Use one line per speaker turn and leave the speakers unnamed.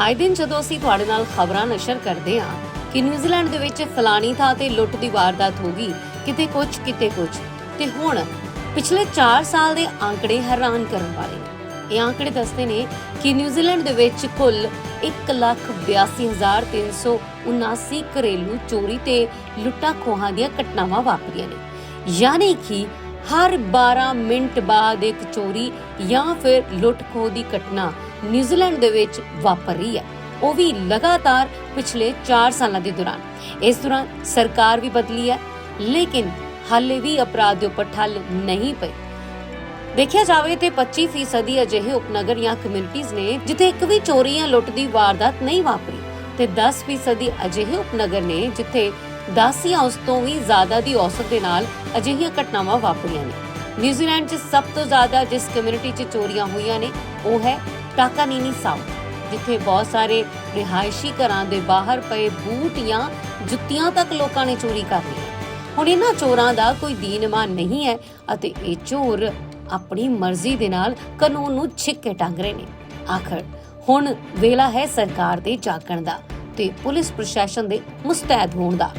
ਆਏ ਦਿਨ ਜਦੋਂ ਅਸੀਂ ਤੁਹਾਡੇ ਨਾਲ ਖਬਰਾਂ ਨਸ਼ਰ ਕਰਦੇ ਹਾਂ ਕਿ ਨਿਊਜ਼ੀਲੈਂਡ ਦੇ ਵਿੱਚ ਫਲਾਣੀ ਥਾਂ ਤੇ ਲੁੱਟ ਦੀ ਵਾਰਦਾਤ ਹੋ ਗਈ, ਕਿਤੇ ਕੁਝ ਕਿਤੇ ਕੁਝ ਤੇ ਹੁਣ ਪਿਛਲੇ 4 ਸਾਲ ਦੇ ਆંકੜੇ ਹੈਰਾਨ ਕਰਨ ਵਾਲੇ। ਇਹ ਆંકੜੇ ਦੱਸਦੇ ਨੇ ਕਿ ਨਿਊਜ਼ੀਲੈਂਡ ਦੇ ਵਿੱਚ ਕੁੱਲ 182379 ਘਰੇਲੂ ਚੋਰੀ ਤੇ ਲੁੱਟਾਂ ਖੋਹਾਂ ਦੀਆਂ ਘਟਨਾਵਾਂ ਵਾਪਰੀਆਂ ਨੇ। ਯਾਨੀ ਕਿ ਹਰ 12 ਮਿੰਟ ਬਾਅਦ ਇੱਕ ਚੋਰੀ ਜਾਂ ਫਿਰ ਲੁੱਟ ਖੋਹ ਦੀ ਘਟਨਾ ਨਿਊਜ਼ੀਲੈਂਡ ਦੇ ਵਿੱਚ ਵਾਪਰ ਰਹੀ ਹੈ। ਉਹ ਵੀ ਲਗਾਤਾਰ ਪਿਛਲੇ 4 ਸਾਲਾਂ ਦੇ ਦੌਰਾਨ। ਇਸ ਦੌਰਾਨ ਸਰਕਾਰ ਵੀ ਬਦਲੀ ਹੈ, ਲੇਕਿਨ ਹਾਲੇ ਵੀ ਅਪਰਾਧ ਦੇ ਉੱਪਰ ਠੱਲ ਨਹੀਂ ਪਈ। ਦੇਖਿਆ ਜਾਵੇ ਤੇ 25% ਅਜਿਹੇ ਉਪਨਗਰ ਜਾਂ ਕਮਿਊਨਿਟੀਆਂ ਨੇ, ਜਿੱਥੇ ਇੱਕ ਵੀ ਚੋਰੀ ਜਾਂ ਲੁੱਟ ਦੀ ਵਾਰਦਾਤ ਨਹੀਂ ਵਾਪਰੀ, ਤੇ 10% ਅਜਿਹੇ ਉਪਨਗਰ ਨੇ, ਜਿੱਥੇ 10 ਜਾਂ ਉਸ ਤੋਂ ਵੀ ਜ਼ਿਆਦਾ ਦੀ ਔਸਤ ਦੇ ਨਾਲ ਅਜਿਹੀਆਂ ਘਟਨਾਵਾਂ ਵਾਪਰੀਆਂ ਨੇ। ਨਿਊਜ਼ੀਲੈਂਡ 'ਚ ਸਭ ਤੋਂ ਜ਼ਿਆਦਾ ਜਿਸ ਕਮਿਊਨਿਟੀ 'ਚ ਚੋਰੀਆਂ ਹੋਈਆਂ ਨੇ, ਉਹ ਹੈ ਟਾਕਾਨੀਨੀ ਸਾਊਥ ਜਿੱਥੇ ਬਹੁਤ ਸਾਰੇ ਰਿਹਾਇਸ਼ੀ ਘਰਾਂ ਦੇ ਬਾਹਰ ਪਏ ਬੂਟ ਜਾਂ ਜੁੱਤੀਆਂ ਤੱਕ ਲੋਕਾਂ ਨੇ ਚੋਰੀ ਕਰ ਲਈਆਂ। ਹੁਣ ਇਹਨਾਂ ਚੋਰਾਂ ਦਾ ਕੋਈ ਦੀਨਮਾਨ ਨਹੀਂ ਹੈ ਅਤੇ ਇਹ ਚੋਰ ਆਪਣੀ ਮਰਜ਼ੀ ਦੇ ਨਾਲ ਕਾਨੂੰਨ ਨੂੰ ਛਿੱਕ ਕੇ ਟੰਗ ਰਹੇ ਨੇ। ਆਖਰ, ਹੁਣ ਵੇਲਾ ਹੈ ਸਰਕਾਰ ਦੇ ਜਾਗਣ ਦਾ ਤੇ ਪੁਲਿਸ ਪ੍ਰਸ਼ਾਸਨ ਦੇ ਮੁਸਤੈਦ ਹੋਣ ਦਾ।